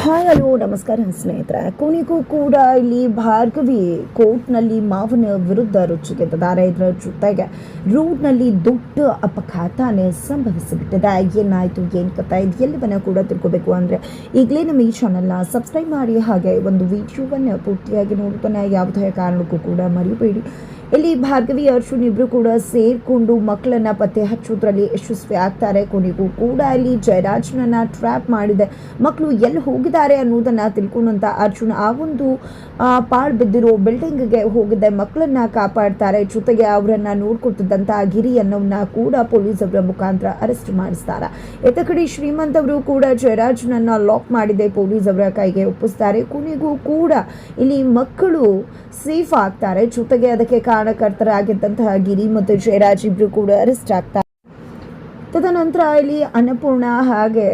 Hi, hello, ನಮಸ್ಕಾರ ಸ್ನೇಹಿತರೆ. ಕೊನೆಗೂ ಕೂಡ ಇಲ್ಲಿ ಭಾರ್ಗವಿ ಕೋರ್ಟ್ನಲ್ಲಿ ಮಾವನ ವಿರುದ್ಧ ರುಚಿಗೆದ್ದಿದ್ದಾರೆ ಇದರ ಜೊತೆಗೆ ರೋಡ್ನಲ್ಲಿ ದೊಡ್ಡ ಅಪಘಾತನೇ ಸಂಭವಿಸಿಬಿಟ್ಟಿದೆ. ಏನಾಯಿತು, ಏನು ಕಥೆ, ಇದು ಎಲ್ಲವನ್ನ ಕೂಡ ತಿಳ್ಕೋಬೇಕು ಅಂದರೆ ಈಗಲೇ ನಮ್ಮ ಈ ಚಾನಲ್ನ ಸಬ್ಸ್ಕ್ರೈಬ್ ಮಾಡಿ ಹಾಗೆ ಒಂದು ವಿಡಿಯೋವನ್ನು ಪೂರ್ತಿಯಾಗಿ ನೋಡ್ತಾನೆ ಯಾವುದೇ ಕಾರಣಕ್ಕೂ ಕೂಡ ಮರಿಬೇಡಿ. ಇಲ್ಲಿ ಭಾರ್ಗವಿ ಅರ್ಜುನ್ ಇಬ್ರು ಕೂಡ ಸೇರಿಕೊಂಡು ಮಕ್ಕಳನ್ನ ಪತ್ತೆ ಹಚ್ಚೋದ್ರಲ್ಲಿ ಯಶಸ್ವಿ ಆಗ್ತಾರೆ. ಕೊನೆಗೂ ಕೂಡ ಇಲ್ಲಿ ಜಯರಾಜ್ನನ್ನ ಟ್ರ್ಯಾಪ್ ಮಾಡಿದೆ. ಮಕ್ಕಳು ಎಲ್ಲಿ ಹೋಗಿದ್ದಾರೆ ಅನ್ನೋದನ್ನ ತಿಳ್ಕೊಂಡಂತ ಅರ್ಜುನ್ ಆ ಒಂದು ಪಾಳ್ ಬಿದ್ದಿರೋ ಬಿಲ್ಡಿಂಗ್ಗೆ ಹೋಗಿದ್ದೆ ಮಕ್ಕಳನ್ನ ಕಾಪಾಡ್ತಾರೆ. ಜೊತೆಗೆ ಅವರನ್ನ ನೋಡ್ಕೊಟ್ಟಿದ್ದಂಥ ಗಿರಿ ಅನ್ನೋನ್ನ ಕೂಡ ಪೊಲೀಸ್ ಅವರ ಮುಖಾಂತರ ಅರೆಸ್ಟ್ ಮಾಡಿಸ್ತಾರೆ. ಎತ್ತ ಕಡೆ ಶ್ರೀಮಂತ್ ಅವರು ಕೂಡ ಜಯರಾಜ್ನನ್ನ ಲಾಕ್ ಮಾಡಿದೆ. ಪೊಲೀಸ್ ಅವರ ಕೈಗೆ ಒಪ್ಪಿಸ್ತಾರೆ. ಕೊನೆಗೂ ಕೂಡ ಇಲ್ಲಿ ಮಕ್ಕಳು ಸೇಫ್ ಆಗ್ತಾರೆ. ಜೊತೆಗೆ ಅದಕ್ಕೆ ಕಾರಣಕರ್ತರಾಗಿದ್ದಂತಹ ಗಿರಿ ಮತ್ತು ಜಯರಾಜ್ ಇಬ್ರು ಕೂಡ ಅರೆಸ್ಟ್ ಆಗ್ತಾರೆ ತದನಂತರ ಇಲ್ಲಿ ಅನ್ನಪೂರ್ಣ ಹಾಗೆ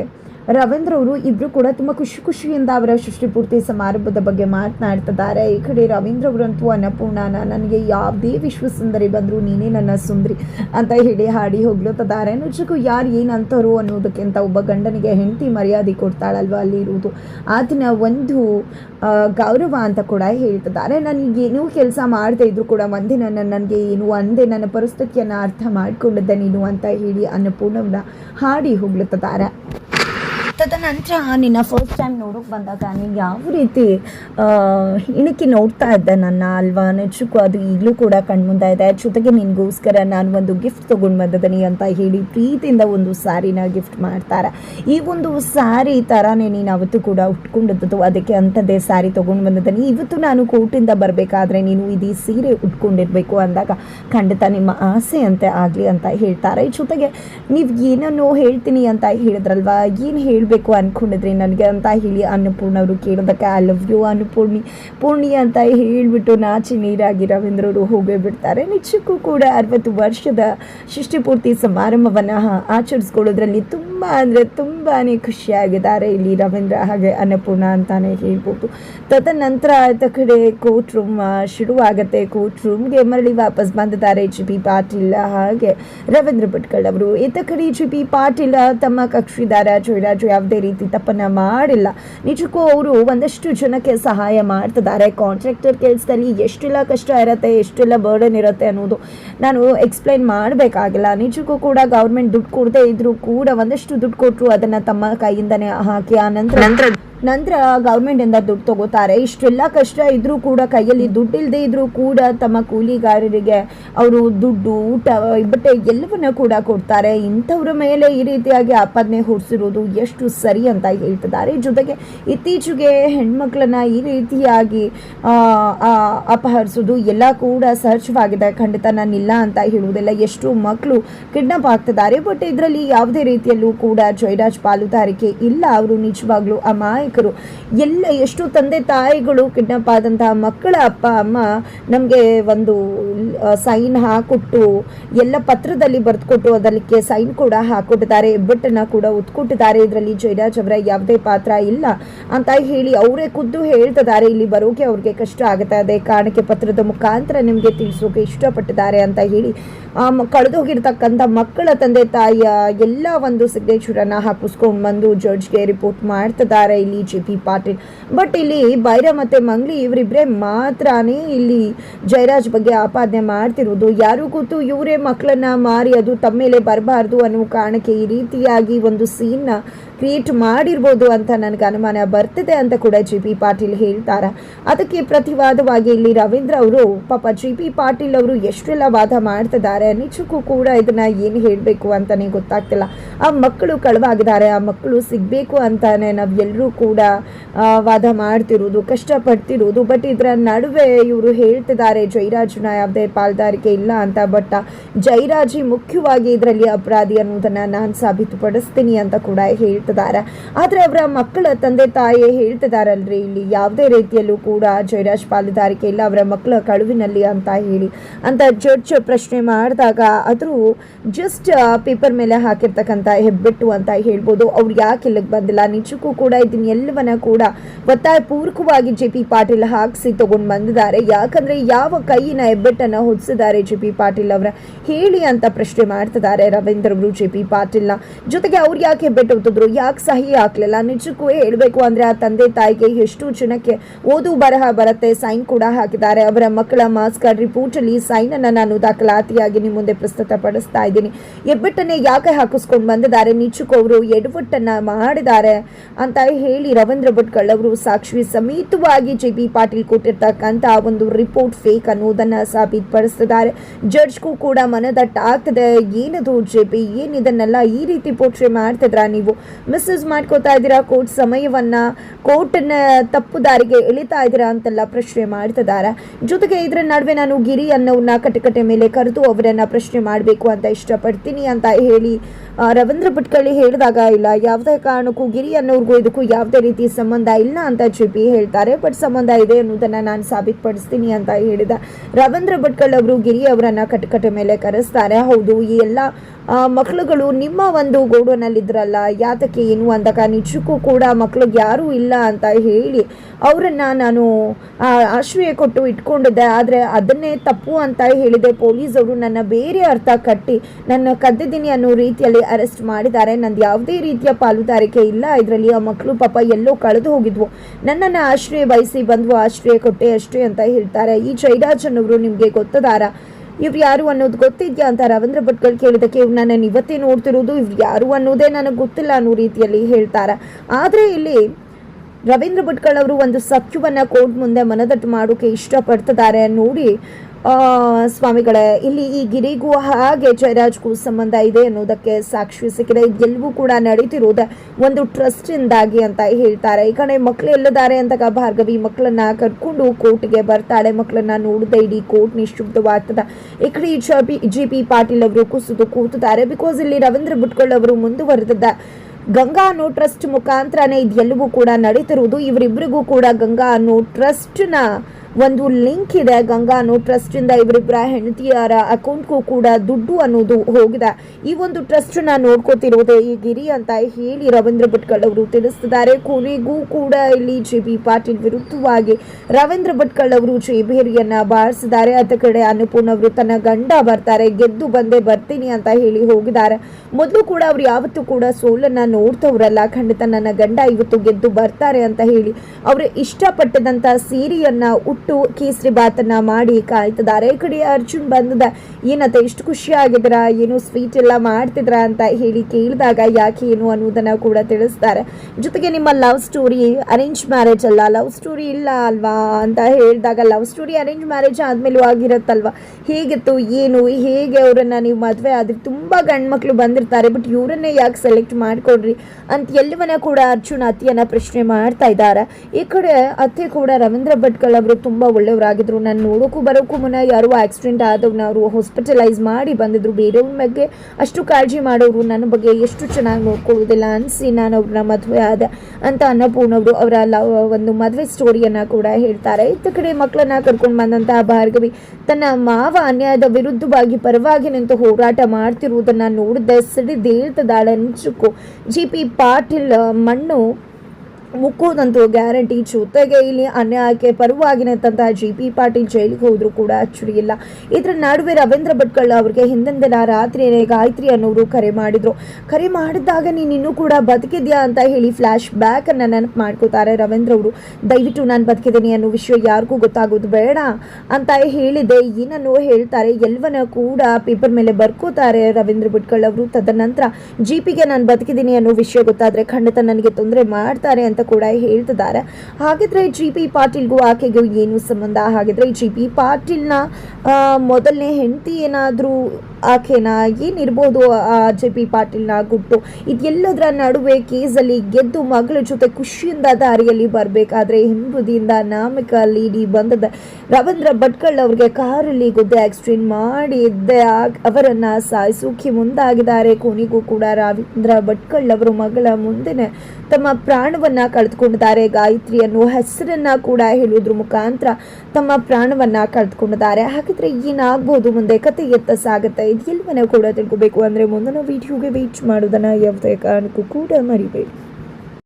ರವೀಂದ್ರ ಅವರು ಇಬ್ರು ಕೂಡ ತುಂಬಾ ಖುಷಿ ಖುಷಿಯಿಂದ ಅವರ ಸೃಷ್ಟಿ ಪೂರ್ತಿ ಸಮಾರಂಭದ ಬಗ್ಗೆ ಮಾತನಾಡ್ತಿದ್ದಾರೆ. ಈ ಕಡೆ ರವೀಂದ್ರ ಅವರಂತೂ ಅನ್ನಪೂರ್ಣನ ನನಗೆ ಯಾವುದೇ ವಿಶ್ವ ಸುಂದರಿ ಬಂದ್ರು ನೀನೇ ನನ್ನ ಸುಂದರಿ ಅಂತ ಹೇಳಿ ಹಾಡಿ ಹೋಗ್ಲುತ್ತಿದ್ದಾರೆ. ನಿಜಕ್ಕೂ ಯಾರು ಏನಂತಾರೋ ಅನ್ನೋದಕ್ಕಿಂತ ಒಬ್ಬ ಗಂಡನಿಗೆ ಹೆಂಡತಿ ಮರ್ಯಾದೆ ಕೊಡ್ತಾಳಲ್ವ ಅಲ್ಲಿ ಇರುವುದು? ಆತನ ಒಂದು ಗೌರವ ಅಂತ ಕೂಡ ಹೇಳ್ತಿದ್ದಾರೆ. ನನಗೆ ಏನೂ ಕೆಲಸ ಮಾಡದೇ ಇದ್ರು ಕೂಡ ಒಂದೇ ನನ್ನ, ನನಗೆ ಏನು ಒಂದೇ ನನ್ನ ಪರಿಸ್ಥಿತಿಯನ್ನು ಅರ್ಥ ಮಾಡಿಕೊಂಡಿದ್ದೆ ನೀನು ಅಂತ ಹೇಳಿ ಅನ್ನಪೂರ್ಣವನ್ನ ಹಾಡಿ ಹೋಗ್ಲತ್ತಿದ್ದಾರೆ. ತದನಂತರ ನಿನ್ನ ಫಸ್ಟ್ ಟೈಮ್ ನೋಡೋಕೆ ಬಂದಾಗ ನೀನು ಯಾವ ರೀತಿ ಇಣಕಿ ನೋಡ್ತಾ ಇದ್ದೆ ನನ್ನ ಅಲ್ವಾ? ನಿಜಕ್ಕೂ ಅದು ಈಗಲೂ ಕೂಡ ಕಣ್ಮುಂದ ಇದೆ ಜೊತೆಗೆ ನಿನಗೋಸ್ಕರ ನಾನು ಒಂದು ಗಿಫ್ಟ್ ತೊಗೊಂಡು ಬಂದಿದ್ದೀನಿ ಅಂತ ಹೇಳಿ ಪ್ರೀತಿಯಿಂದ ಒಂದು ಸ್ಯಾರಿನ ಗಿಫ್ಟ್ ಮಾಡ್ತಾರೆ. ಈ ಒಂದು ಸ್ಯಾರಿ ಥರನೇ ನೀನು ಅವತ್ತು ಕೂಡ ಉಟ್ಕೊಂಡಿದ್ದು ಅದಕ್ಕೆ ಅಂಥದ್ದೇ ಸ್ಯಾರಿ ತೊಗೊಂಡು ಬಂದಿದ್ದೀನಿ ಇವತ್ತು ನಾನು ಕೋರ್ಟಿಂದ ಬರಬೇಕಾದ್ರೆ ನೀನು ಇದೀ ಸೀರೆ ಉಟ್ಕೊಂಡಿರಬೇಕು ಅಂದಾಗ ಖಂಡಿತ ನಿಮ್ಮ ಆಸೆ ಅಂತ ಆಗಲಿ ಅಂತ ಹೇಳ್ತಾರೆ. ಜೊತೆಗೆ ನೀವು ಏನನ್ನೋ ಹೇಳ್ತೀನಿ ಅಂತ ಹೇಳಿದ್ರಲ್ವಾ? ಏನು ಹೇಳಬೇಕು? ಅಂದ್ಕೊಂಡಿದ್ರಿ ನನಗೆ ಅಂತ ಹೇಳಿ ಅನ್ನಪೂರ್ಣ ಅವರು ಕೇಳೋದಕ್ಕೆ I love you Annapurni. Purni ಅಂತ ಹೇಳಿಬಿಟ್ಟು ನಾಚಿ ನೀರಾಗಿ ರವೀಂದ್ರ ಅವರು ಹೋಗೇ ಬಿಡ್ತಾರೆ. ನಿಜಕ್ಕೂ ಕೂಡ ಅರವತ್ತು ವರ್ಷದ ಸೃಷ್ಟಿಪೂರ್ತಿ ಸಮಾರಂಭವನ್ನು ಆಚರಿಸ್ಕೊಳ್ಳೋದ್ರಲ್ಲಿ ತುಂಬ ಅಂದರೆ ತುಂಬಾ ಖುಷಿಯಾಗಿದ್ದಾರೆ ಇಲ್ಲಿ ರವೀಂದ್ರ ಹಾಗೆ ಅನ್ನಪೂರ್ಣ ಅಂತಾನೆ ಹೇಳ್ಬೋದು. ತದನಂತರ ಆದ ಕಡೆ ಕೋರ್ಟ್ ರೂಮ್ ಶುರುವಾಗುತ್ತೆ. ಕೋರ್ಟ್ ರೂಮ್ಗೆ ಮರಳಿ ವಾಪಸ್ ಬಂದಿದ್ದಾರೆ ಜಿ ಪಿ ಪಾಟೀಲ್ ಹಾಗೆ ರವೀಂದ್ರ ಭಟ್ಕಳ್ ಅವರು. ಇತ್ತ ಕಡೆ ಜಿ ಪಿ ಪಾಟೀಲ್ ತಮ್ಮ ಕಕ್ಷಿದಾರ ಜಯರಾಜು ಯಾವುದೇ ರೀತಿ ತಪ್ಪನ್ನ ಮಾಡಿಲ್ಲ. ನಿಜಕ್ಕೂ ಅವರು ಒಂದಷ್ಟು ಜನಕ್ಕೆ ಸಹಾಯ ಮಾಡ್ತಿದ್ದಾರೆ. ಕಾಂಟ್ರಾಕ್ಟರ್ ಕೆಲಸದಲ್ಲಿ ಎಷ್ಟೆಲ್ಲ ಕಷ್ಟ ಇರುತ್ತೆ, ಎಷ್ಟೆಲ್ಲ ಬರ್ಡನ್ ಇರುತ್ತೆ ಅನ್ನೋದು ನಾನು ಎಕ್ಸ್ಪ್ಲೈನ್ ಮಾಡಬೇಕಾಗಿಲ್ಲ. ನಿಜಕ್ಕೂ ಕೂಡ ಗೌರ್ಮೆಂಟ್ ದುಡ್ಡು ಕೊಡದೇ ಇದ್ರೂ ಕೂಡ ಒಂದಷ್ಟು ದುಡ್ಡು ಕೊಟ್ಟರು ಅದನ್ನ ತಮ್ಮ ಕೈಯಿಂದನೇ ಹಾಕಿ ಆ ನಂತರ ನಂತರ ನಂತರ ಗೌರ್ಮೆಂಟಿಂದ ದುಡ್ಡು ತಗೋತಾರೆ. ಇಷ್ಟೆಲ್ಲ ಕಷ್ಟ ಇದ್ರೂ ಕೂಡ ಕೈಯಲ್ಲಿ ದುಡ್ಡು ಇಲ್ಲದೆ ಇದ್ರೂ ಕೂಡ ತಮ್ಮ ಕೂಲಿಗಾರರಿಗೆ ಅವರು ದುಡ್ಡು ಊಟ ಬಟ್ಟೆ ಎಲ್ಲವನ್ನ ಕೂಡ ಕೊಡ್ತಾರೆ. ಇಂಥವ್ರ ಮೇಲೆ ಈ ರೀತಿಯಾಗಿ ಆಪಾದನೆ ಹೊರಿಸಿರೋದು ಎಷ್ಟು ಸರಿ ಅಂತ ಹೇಳ್ತಿದ್ದಾರೆ. ಜೊತೆಗೆ ಇತ್ತೀಚೆಗೆ ಹೆಣ್ಮಕ್ಳನ್ನ ಈ ರೀತಿಯಾಗಿ ಅಪಹರಿಸೋದು ಎಲ್ಲ ಕೂಡ ಸಹಜವಾಗಿದೆ. ಖಂಡಿತ ನಾನಿಲ್ಲ ಅಂತ ಹೇಳುವುದಿಲ್ಲ ಎಷ್ಟು ಮಕ್ಕಳು ಕಿಡ್ನಾಪ್ ಆಗ್ತಿದ್ದಾರೆ. ಬಟ್ ಇದರಲ್ಲಿ ಯಾವುದೇ ರೀತಿಯಲ್ಲೂ ಕೂಡ ಜಯರಾಜ್ ಪಾಲುದಾರಿಕೆ ಇಲ್ಲ. ಅವರು ನಿಜವಾಗ್ಲೂ ಅಮಾಯಕರು. ಎಲ್ಲ ಎಷ್ಟು ತಂದೆ ತಾಯಿಗಳು ಕಿಡ್ನಾಪ್ ಆದಂತಹ ಮಕ್ಕಳ ಅಪ್ಪ, ಅಮ್ಮ ನಮಗೆ ಒಂದು ಸೈನ್ ಹಾಕೊಟ್ಟು, ಎಲ್ಲ ಪತ್ರದಲ್ಲಿ ಬರೆದುಕೊಟ್ಟು ಅದಕ್ಕೆ ಸೈನ್ ಕೂಡ ಹಾಕೊಟ್ಟಿದ್ದಾರೆ. ಹೆಬ್ಬಟ್ಟನ್ನ ಕೂಡ ಉತ್ಕೊಟ್ಟಿದ್ದಾರೆ. ಇದರಲ್ಲಿ ಜಯರಾಜ್ ಅವರ ಯಾವುದೇ ಪಾತ್ರ ಇಲ್ಲ ಅಂತ ಹೇಳಿ ಅವರೇ ಖುದ್ದು ಹೇಳ್ತಿದ್ದಾರೆ. ಇಲ್ಲಿ ಬರೋಕೆ ಅವ್ರಿಗೆ ಕಷ್ಟ ಆಗುತ್ತೆ. ಇದೆ ಕಾರಣಕ್ಕೆ ಪತ್ರದ ಮುಖಾಂತರ ನಿಮಗೆ ತಿಳಿಸೋಕೆ ಇಷ್ಟಪಟ್ಟಿದ್ದಾರೆ ಅಂತ ಹೇಳಿ ಕಳೆದೋಗಿರ್ತಕ್ಕಂಥ ಮಕ್ಕಳ ತಂದೆ ತಾಯಿಯ ಎಲ್ಲ ಒಂದು ಸಿಗ್ನೇಚರನ್ನು ಹಾಕಿಸ್ಕೊಂಡು ಬಂದು ಜಡ್ಜ್ಗೆ ರಿಪೋರ್ಟ್ ಮಾಡ್ತಿದ್ದಾರೆ ಇಲ್ಲಿ ಜೆ ಪಿ ಪಾಟೀಲ್. ಬಟ್ ಇಲ್ಲಿ ಬೈರ ಮತ್ತೆ ಮಂಗ್ಲಿ ಇವರಿಬ್ಬರೇ ಮಾತ್ರನೇ ಇಲ್ಲಿ ಜಯರಾಜ್ ಬಗ್ಗೆ ಆಪಾದನೆ ಮಾಡ್ತಿರೋದು. ಯಾರು ಕೂತು ಇವರೇ ಮಕ್ಕಳನ್ನ ಮಾರಿ ಅದು ತಮ್ಮ ಮೇಲೆ ಬರಬಾರ್ದು ಅನ್ನೋ ಕಾರಣಕ್ಕೆ ಈ ರೀತಿಯಾಗಿ ಒಂದು ಸೀನ್ನ ಕ್ರಿಯೇಟ್ ಮಾಡಿರ್ಬೋದು ಅಂತ ನನಗೆ ಅನುಮಾನ ಬರ್ತಿದೆ ಅಂತ ಕೂಡ ಜಿ ಪಿ ಪಾಟೀಲ್ ಹೇಳ್ತಾರೆ. ಅದಕ್ಕೆ ಪ್ರತಿವಾದವಾಗಿ ಇಲ್ಲಿ ರವೀಂದ್ರ ಅವರು, ಪಾಪ ಜಿ ಪಿ ಪಾಟೀಲ್ ಅವರು ಎಷ್ಟೆಲ್ಲ ವಾದ ಮಾಡ್ತಿದ್ದಾರೆ, ನಿಜಕ್ಕೂ ಕೂಡ ಇದನ್ನ ಏನು ಹೇಳಬೇಕು ಅಂತಾನೆ ಗೊತ್ತಾಗ್ತಿಲ್ಲ. ಆ ಮಕ್ಕಳು ಕಳವಾಗಿದ್ದಾರೆ, ಆ ಮಕ್ಕಳು ಸಿಗಬೇಕು ಅಂತಾನೆ ನಾವೆಲ್ಲರೂ ಕೂಡ ವಾದ ಮಾಡ್ತಿರೋದು, ಕಷ್ಟಪಡ್ತಿರೋದು ಬಟ್ ಇದರ ನಡುವೆ ಇವರು ಹೇಳ್ತಿದ್ದಾರೆ ಜೈರಾಜ್ನ ಯಾವುದೇ ಪಾಲ್ದಾರಿಕೆ ಇಲ್ಲ ಅಂತ ಬಟ್ ಜೈರಾಜಿ ಮುಖ್ಯವಾಗಿ ಇದರಲ್ಲಿ ಅಪರಾಧಿ ಅನ್ನೋದನ್ನ ನಾನು ಸಾಬೀತುಪಡಿಸ್ತೀನಿ ಅಂತ ಕೂಡ ಹೇಳ್ತಿದ್ದಾರೆ. ಆದರೆ ಅವರ ಮಕ್ಕಳ ತಂದೆ ತಾಯಿ ಹೇಳ್ತಿದಾರಲ್ರಿ ಇಲ್ಲಿ ಯಾವುದೇ ರೀತಿಯಲ್ಲೂ ಕೂಡ ಜಯರಾಜ್ ಪಾಲುದಾರಿಕೆ ಇಲ್ಲ, ಅವರ ಮಕ್ಕಳ ಕಳುವಿನಲ್ಲಿ ಅಂತ ಹೇಳಿ. ಅಂತ ಜಡ್ಜ್ ಪ್ರಶ್ನೆ ಮಾಡಿದಾಗ ಅದು ಜಸ್ಟ್ ಪೇಪರ್ ಮೇಲೆ ಹಾಕಿರ್ತಕ್ಕಂಥ ಹೆಬ್ಬೆಟ್ಟು ಅಂತ ಹೇಳ್ಬೋದು. ಅವ್ರು ಯಾಕೆ ಇಲ್ಲಿಗೆ ಬಂದಿಲ್ಲ? ನಿಜಕ್ಕೂ ಕೂಡ ಇದನ್ನ ಎಲ್ಲವನ್ನ ಕೂಡ ಒತ್ತಾಯ ಪೂರ್ವಕವಾಗಿ ಜೆ ಪಿ ಪಾಟೀಲ್ ಹಾಕಿಸಿ ತಗೊಂಡು ಬಂದಿದ್ದಾರೆ. ಯಾಕಂದ್ರೆ ಯಾವ ಕೈಯಿನ ಹೆಬ್ಬೆಟ್ಟನ್ನ ಹೊದಿಸಿದ್ದಾರೆ ಜೆ ಪಿ ಪಾಟೀಲ್ ಅವರ? ಹೇಳಿ ಅಂತ ಪ್ರಶ್ನೆ ಮಾಡ್ತಿದ್ದಾರೆ ರವೀಂದ್ರ ಅವರು ಜೆ ಪಿ ಪಾಟೀಲ್ನ. ಜೊತೆಗೆ ಅವ್ರು ಯಾಕೆ ಹೆಬ್ಬೆಟ್ಟು ಹೊತ್ತಿದ್ರು? ಯಾಕೆ ಸಹಿ ಹಾಕ್ಲಿಲ್ಲ? ನಿಜಕ್ಕೂ ಹೇಳಬೇಕು ಅಂದ್ರೆ ಆ ತಂದೆ ತಾಯಿಗೆ ಎಷ್ಟು ಜನಕ್ಕೆ ಓದು ಬರಹ ಬರುತ್ತೆ, ಸೈನ್ ಕೂಡ ಹಾಕಿದ್ದಾರೆ. ಅವರ ಮಕ್ಕಳ ಮಾಸ್ಕರ್ ರಿಪೋರ್ಟಲ್ಲಿ ಸೈನನ್ನು ನಾನು ದಾಖಲಾತಿಯಾಗಿ ನಿಮ್ಮ ಮುಂದೆ ಪ್ರಸ್ತುತಪಡಿಸ್ತಾ ಇದ್ದೀನಿ. ಎಬ್ಬಟ್ಟನ್ನೇ ಯಾಕೆ ಹಾಕಿಸ್ಕೊಂಡು ಬಂದಿದ್ದಾರೆ? ನಿಜಕ್ಕೂ ಅವರು ಎಡವಟ್ಟನ್ನ ಮಾಡಿದ್ದಾರೆ ಅಂತ ಹೇಳಿ ರವೀಂದ್ರ ಭಟ್ಕಳ್ ಅವರು ಸಾಕ್ಷಿ ಸಮೇತವಾಗಿ ಜೆ ಬಿ ಪಾಟೀಲ್ ಕೊಟ್ಟಿರ್ತಕ್ಕಂಥ ಒಂದು ರಿಪೋರ್ಟ್ ಫೇಕ್ ಅನ್ನೋದನ್ನ ಸಾಬೀತುಪಡಿಸಿದ್ದಾರೆ ಜಡ್ಜ್ಗೂ ಕೂಡ ಮನದಟ್ಟಾಗ್ತದೆ. ಏನದು ಜೆ ಪಿ? ಏನಿದನ್ನೆಲ್ಲ ಈ ರೀತಿ ಪೋಟ್ರೆ ಮಾಡ್ತಿದ್ರ ನೀವು? ಮಿಸ್ಯೂಸ್ ಮಾಡ್ಕೋತಾ ಇದ್ದೀರಾ? ಕೋರ್ಟ್ ಸಮಯವನ್ನು ಕೋರ್ಟನ್ನು ತಪ್ಪು ದಾರಿಗೆ ಎಳಿತಾ ಇದ್ದೀರಾ ಅಂತೆಲ್ಲ ಪ್ರಶ್ನೆ ಮಾಡ್ತಿದ್ದಾರೆ. ಜೊತೆಗೆ ಇದರ ನಡುವೆ ನಾನು ಗಿರಿ ಅನ್ನೋನ್ನ ಕಟಕಟೆ ಮೇಲೆ ಕರೆದು ಅವರನ್ನು ಪ್ರಶ್ನೆ ಮಾಡಬೇಕು ಅಂತ ಇಷ್ಟಪಡ್ತೀನಿ ಅಂತ ಹೇಳಿ ರವೀಂದ್ರ ಭಟ್ಕಳ್ಳಿ ಹೇಳಿದಾಗ, ಇಲ್ಲ, ಯಾವುದೇ ಕಾರಣಕ್ಕೂ ಗಿರಿ ಅನ್ನೋರ್ಗೂ ಇದಕ್ಕೂ ಯಾವುದೇ ರೀತಿ ಸಂಬಂಧ ಇಲ್ಲ ಅಂತ ಜೆ ಹೇಳ್ತಾರೆ. ಬಟ್ ಸಂಬಂಧ ಇದೆ ಅನ್ನೋದನ್ನು ನಾನು ಸಾಬೀತುಪಡಿಸ್ತೀನಿ ಅಂತ ಹೇಳಿದ ರವೀಂದ್ರ ಭಟ್ಕಳ್ ಅವರು ಗಿರಿ ಅವರನ್ನ ಕಟಕಟೆ ಮೇಲೆ ಕರೆಸ್ತಾರೆ. ಹೌದು, ಈ ಎಲ್ಲ ಮಕ್ಕಳುಗಳು ನಿಮ್ಮ ಒಂದು ಗೋಡನಲ್ಲಿದ್ರಲ್ಲ, ಯಾತಕ್ಕೆ ಏನು ಅಂದಾಗ ನಿಜಕ್ಕೂ ಕೂಡ ಮಕ್ಳಿಗೆ ಯಾರೂ ಇಲ್ಲ ಅಂತ ಹೇಳಿ ಅವರನ್ನು ನಾನು ಆಶ್ರಯ ಕೊಟ್ಟು ಇಟ್ಕೊಂಡಿದ್ದೆ. ಆದರೆ ಅದನ್ನೇ ತಪ್ಪು ಅಂತ ಹೇಳಿದೆ. ಪೊಲೀಸ್ ಅವರು ನನ್ನ ಬೇರೆ ಅರ್ಥ ಕಟ್ಟಿ ನನ್ನ ಕದ್ದಿದ್ದೀನಿ ಅನ್ನೋ ರೀತಿಯಲ್ಲಿ ಅರೆಸ್ಟ್ ಮಾಡಿದ್ದಾರೆ. ನಂದು ಯಾವುದೇ ರೀತಿಯ ಪಾಲುದಾರಿಕೆ ಇಲ್ಲ. ಇದರಲ್ಲಿ ಆ ಮಕ್ಕಳು ಪಾಪ ಎಲ್ಲೋ ಕಳೆದು ಹೋಗಿದ್ವು. ನನ್ನನ್ನು ಆಶ್ರಯ ಬಯಸಿ ಬಂದು ಆಶ್ರಯ ಕೊಟ್ಟೆ ಅಷ್ಟೇ ಅಂತ ಹೇಳ್ತಾರೆ. ಈ ಜೈರಾಜ್ ಅನ್ನೋರು ನಿಮಗೆ ಗೊತ್ತದಾರ? ಇವ್ರು ಯಾರು ಅನ್ನೋದು ಗೊತ್ತಿದ್ಯಾ ಅಂತ ರವೀಂದ್ರ ಭಟ್ಗಳು ಕೇಳಿದಕ್ಕೆ ಇವ್ರು ನಾನು ಇವತ್ತೇ ನೋಡ್ತಿರೋದು. ಇವ್ರು ಯಾರು ಅನ್ನೋದೇ ನನಗೆ ಗೊತ್ತಿಲ್ಲ ಅನ್ನೋ ರೀತಿಯಲ್ಲಿ ಹೇಳ್ತಾರೆ? ಆದರೆ ಇಲ್ಲಿ ರವೀಂದ್ರ ಭಟ್ಗಳವರು ಒಂದು ಸತ್ಯವನ್ನು ಕೋರ್ಟ್ ಮುಂದೆ ಮನದಟ್ಟು ಮಾಡೋಕೆ ಇಷ್ಟಪಡ್ತಿದ್ದಾರೆ. ನೋಡಿ ಸ್ವಾಮಿಗಳೇ, ಇಲ್ಲಿ ಈ ಗಿರಿಗೂ ಹಾಗೆ ಜಯರಾಜ್ಗೂ ಸಂಬಂಧ ಇದೆ ಅನ್ನೋದಕ್ಕೆ ಸಾಕ್ಷಿ ಸಿಕ್ಕಿದೆ. ಎಲ್ಲವೂ ಕೂಡ ನಡೀತಿರೋದೆ ಒಂದು ಟ್ರಸ್ಟ್ ಇಂದಾಗಿ ಅಂತ ಹೇಳ್ತಾರೆ. ಈ ಕಡೆ ಮಕ್ಕಳು ಎಲ್ಲದಾರೆ ಅಂತ ಭಾರ್ಗವಿ ಮಕ್ಕಳನ್ನ ಕರ್ಕೊಂಡು ಕೋರ್ಟ್ಗೆ ಬರ್ತಾಳೆ. ಮಕ್ಕಳನ್ನ ನೋಡದೆ ಇಡೀ ಕೋರ್ಟ್ ನಿಶ್ಚುಬ್ಧವಾಗ್ತದ ಈ ಕಡೆ ಜಿ ಪಿ ಪಾಟೀಲ್ ಅವರು ಕುಸಿದು ಕೂತಿದ್ದಾರೆ. ಬಿಕಾಸ್ ಇಲ್ಲಿ ರವೀಂದ್ರ ಭಟ್ಕಳ್ ಅವರು ಮುಂದುವರೆದ ಗಂಗಾ ಅನ್ನೋ ಟ್ರಸ್ಟ್ ಮುಖಾಂತರನೇ ಇದೆಲ್ಲವೂ ಕೂಡ ನಡೀತಿರುವುದು. ಇವರಿಬ್ಬರಿಗೂ ಕೂಡ ಗಂಗಾ ಅನ್ನೋ ಟ್ರಸ್ಟ್ನ ಒಂದು ಲಿಂಕ್ ಇದೆ. ಗಂಗಾ ಅನ್ನೋ ಟ್ರಸ್ಟ್ ಇಂದ ಇವರಿಬ್ಬರ ಹೆಂಡತಿಯರ ಅಕೌಂಟ್ಗೂ ಕೂಡ ದುಡ್ಡು ಅನ್ನೋದು ಹೋಗಿದೆ. ಈ ಒಂದು ಟ್ರಸ್ಟ್ನ ನೋಡ್ಕೋತಿರೋದೇ ಈ ಗಿರಿ ಅಂತ ಹೇಳಿ ರವೀಂದ್ರ ಭಟ್ಕಳ್ ಅವರು ತಿಳಿಸಿದ್ದಾರೆ. ಕೊನೆಗೂ ಕೂಡ ಇಲ್ಲಿ ಜೆ ಬಿ ಪಾಟೀಲ್ ವಿರುದ್ಧವಾಗಿ ರವೀಂದ್ರ ಭಟ್ಕಳ್ ಅವರು ಜೇಬೇರಿಯನ್ನ ಬಾರಿಸಿದ್ದಾರೆ. ಅದ ಕಡೆ ಅನ್ನಪೂರ್ಣ ಅವರು ತನ್ನ ಗಂಡ ಬರ್ತಾರೆ, ಗೆದ್ದು ಬಂದೆ ಬರ್ತೀನಿ ಅಂತ ಹೇಳಿ ಹೋಗಿದ್ದಾರೆ. ಮೊದಲು ಕೂಡ ಅವ್ರು ಯಾವತ್ತೂ ಕೂಡ ಸೋಲನ್ನ ನೋಡ್ತವ್ರಲ್ಲ. ಖಂಡಿತ ನನ್ನ ಗಂಡ ಇವತ್ತು ಗೆದ್ದು ಬರ್ತಾರೆ ಅಂತ ಹೇಳಿ. ಅವರು ಇಷ್ಟಪಟ್ಟದಂತ ಸೀರೆಯನ್ನ ಕೇಸರಿ ಬಾತನ್ನ ಮಾಡಿ ಕಾಯ್ತಿದ್ದಾರೆ. ಈ ಕಡೆ ಅರ್ಜುನ್ ಬಂದದ. ಏನತ್ತ, ಇಷ್ಟು ಖುಷಿ ಆಗಿದ್ರ ಏನು ಸ್ವೀಟ್ ಎಲ್ಲ ಮಾಡ್ತಿದ್ರ ಅಂತ ಹೇಳಿ ಕೇಳಿದಾಗ ಯಾಕೆ ಏನು ಅನ್ನೋದನ್ನ ಕೂಡ ತಿಳಿಸ್ತಾರೆ. ಜೊತೆಗೆ ನಿಮ್ಮ ಲವ್ ಸ್ಟೋರಿ ಅರೇಂಜ್ ಮ್ಯಾರೇಜ್ ಅಲ್ಲ ಲವ್ ಸ್ಟೋರಿ ಇಲ್ಲ ಅಲ್ವಾ ಅಂತ ಹೇಳಿದಾಗ ಲವ್ ಸ್ಟೋರಿ ಅರೇಂಜ್ ಮ್ಯಾರೇಜ್ ಆದ್ಮೇಲೂ ಆಗಿರತ್ತಲ್ವಾ? ಹೇಗಿತ್ತು, ಏನು, ಹೇಗೆ ಅವರನ್ನ ನೀವು ಮದುವೆ ಆದ್ರೆ? ತುಂಬಾ ಗಂಡ್ಮಕ್ಳು ಬಂದಿರ್ತಾರೆ ಬಟ್ ಇವರನ್ನೇ ಯಾಕೆ ಸೆಲೆಕ್ಟ್ ಮಾಡ್ಕೊಡ್ರಿ ಅಂತ ಎಲ್ಲವನ್ನ ಕೂಡ ಅರ್ಜುನ್ ಅತಿಯನ್ನ ಪ್ರಶ್ನೆ ಮಾಡ್ತಾ ಇದ್ದಾರೆ. ಈ ಕಡೆ ಅತ್ತೆ ಕೂಡ ರವೀಂದ್ರ ಭಟ್ಕಳ್ ಅವರು ತುಂಬಾ ಒಳ್ಳೆಯವರಾಗಿದ್ರು. ನಾನು ನೋಡೋಕ್ಕೂ ಬರೋಕ್ಕೂ ಮುನ್ನ ಯಾರೋ ಆಕ್ಸಿಡೆಂಟ್ ಆದವ್ನ ಅವರು ಹಾಸ್ಪಿಟಲೈಸ್ ಮಾಡಿ ಬಂದಿದ್ರು. ಬೇರೆಯವ್ರ ಬಗ್ಗೆ ಅಷ್ಟು ಕಾಳಜಿ ಮಾಡೋರು ನನ್ನ ಬಗ್ಗೆ ಎಷ್ಟು ಚೆನ್ನಾಗಿ ನೋಡ್ಕೊಳ್ಳೋದಿಲ್ಲ ಅನಿಸಿ ನಾನು ಅವ್ರನ್ನ ಮದುವೆ ಆದ ಅಂತ ಅನ್ನಪೂರ್ಣವರು ಅವರ ಒಂದು ಮದುವೆ ಸ್ಟೋರಿಯನ್ನ ಕೂಡ ಹೇಳ್ತಾರೆ. ಇತ್ತ ಕಡೆ ಮಕ್ಕಳನ್ನ ಕರ್ಕೊಂಡು ಬಂದಂತಹ ಭಾರ್ಗವಿ ತನ್ನ ಮಾವ ಅನ್ಯಾಯದ ವಿರುದ್ಧವಾಗಿ ಪರವಾಗಿ ನಿಂತು ಹೋರಾಟ ಮಾಡ್ತಿರುವುದನ್ನ ನೋಡಿದ ಸಿಡಿದೇಳ್ತದಾಳೆ ನಿಜಕ್ಕೂ ಜಿ ಪಿ ಪಾಟೀಲ್ ಮಣ್ಣು ಮುಕ್ಕೋದಂತೂ ಗ್ಯಾರಂಟಿ ಜೊತೆಗೆ ಇಲ್ಲಿ ಅನ್ಯಾಯಕ್ಕೆ ಪರವಾಗಿ ನಿಂತಹ ಜಿ ಪಿ ಪಾಟೀಲ್ ಜೈಲಿಗೆ ಹೋದ್ರು ಕೂಡ ಅಚ್ಚರಿ ಇಲ್ಲ. ಇದರ ನಡುವೆ ರವೀಂದ್ರ ಭಟ್ಕಳ್ ಅವ್ರಿಗೆ ಹಿಂದಿನ ದಿನ ರಾತ್ರಿಯೇ ಗಾಯತ್ರಿ ಅನ್ನೋರು ಕರೆ ಮಾಡಿದ್ರು. ಕರೆ ಮಾಡಿದಾಗ ನೀನು ಇನ್ನೂ ಕೂಡ ಬದುಕಿದ್ಯಾ ಅಂತ ಹೇಳಿ ಫ್ಲಾಶ್ ಬ್ಯಾಕ್ ಅನ್ನ ನೆನಪು ಮಾಡ್ಕೋತಾರೆ ರವೀಂದ್ರ ಅವರು. ದಯವಿಟ್ಟು ನಾನು ಬದುಕಿದ್ದೀನಿ ಅನ್ನೋ ವಿಷಯ ಯಾರಿಗೂ ಗೊತ್ತಾಗೋದು ಬೇಡ ಅಂತ ಹೇಳಿದೆ ಏನನ್ನು ಹೇಳ್ತಾರೆ. ಎಲ್ಲವನ್ನ ಕೂಡ ಪೇಪರ್ ಮೇಲೆ ಬರ್ಕೋತಾರೆ ರವೀಂದ್ರ ಭಟ್ಕಳ್ ಅವರು. ತದನಂತರ ಜಿ ಪಿಗೆ ನಾನು ಬದುಕಿದ್ದೀನಿ ಅನ್ನೋ ವಿಷಯ ಗೊತ್ತಾದ್ರೆ ಖಂಡಿತ ನನಗೆ ತೊಂದರೆ ಮಾಡ್ತಾರೆ ಅಂತ ಕೂಡ ಹೇಳ್ತಿದ್ದಾರೆ. ಹಾಗಿದ್ರೆ ಜಿ ಪಿ ಪಾಟೀಲ್ಗೂ ಆಕೆಗೂ ಏನು ಸಂಬಂಧ? ಹಾಗಿದ್ರೆ ಜಿ ಪಿ ಪಾಟೀಲ್ನ ಮೊದಲನೇ ಹೆಂಡತಿ ಏನಾದರೂ ಆಕೆನ ಏನಿರ್ಬೋದು ಆ ಜೆ ಪಿ ಪಾಟೀಲ್ನ ಗುಟ್ಟು. ಇದೆಲ್ಲದರ ನಡುವೆ ಕೇಸಲ್ಲಿ ಗೆದ್ದು ಮಗಳ ಜೊತೆ ಖುಷಿಯಿಂದ ದಾರಿಯಲ್ಲಿ ಬರಬೇಕಾದ್ರೆ ಹಿಂಬದಿಯಿಂದ ನಾಮಕ ಲೀಡಿ ಬಂದದ. ರವೀಂದ್ರ ಭಟ್ಕಳ್ ಅವ್ರಿಗೆ ಕಾರಲ್ಲಿ ಗುದ್ದೆ ಆಕ್ಸಿಡೆಂಟ್ ಮಾಡಿದ್ದೆ. ಅವರನ್ನು ಸಾಯಿಸೋಕೆ ಮುಂದಾಗಿದ್ದಾರೆ. ಕೊನೆಗೂ ಕೂಡ ರವೀಂದ್ರ ಭಟ್ಕಳ್ ಅವರು ಮಗಳ ಮುಂದೆನೆ ತಮ್ಮ ಪ್ರಾಣವನ್ನ ಕಳೆದುಕೊಂಡಿದ್ದಾರೆ. ಗಾಯತ್ರಿ ಅನ್ನೋ ಹೆಸರನ್ನ ಕೂಡ ಹೇಳುವುದ್ರ ಮುಖಾಂತರ ತಮ್ಮ ಪ್ರಾಣವನ್ನ ಕಳೆದುಕೊಂಡಿದ್ದಾರೆ. ಹಾಗಿದ್ರೆ ಏನಾಗ್ಬೋದು ಮುಂದೆ? ಕತೆ ಎತ್ತ ಸಾಗುತ್ತೆ. ಇದೆಲ್ಲವನ್ನ ಕೂಡ ತಿಳ್ಕೊಬೇಕು. ಅಂದ್ರೆ ಮುಂದಿನ ವಿಡಿಯೋಗೆ ವೇಟ್ ಮಾಡೋದನ್ನ ಯಾವುದೇ ಕಾರಣಕ್ಕೂ ಕೂಡ ಮರಿಬೇಡಿ.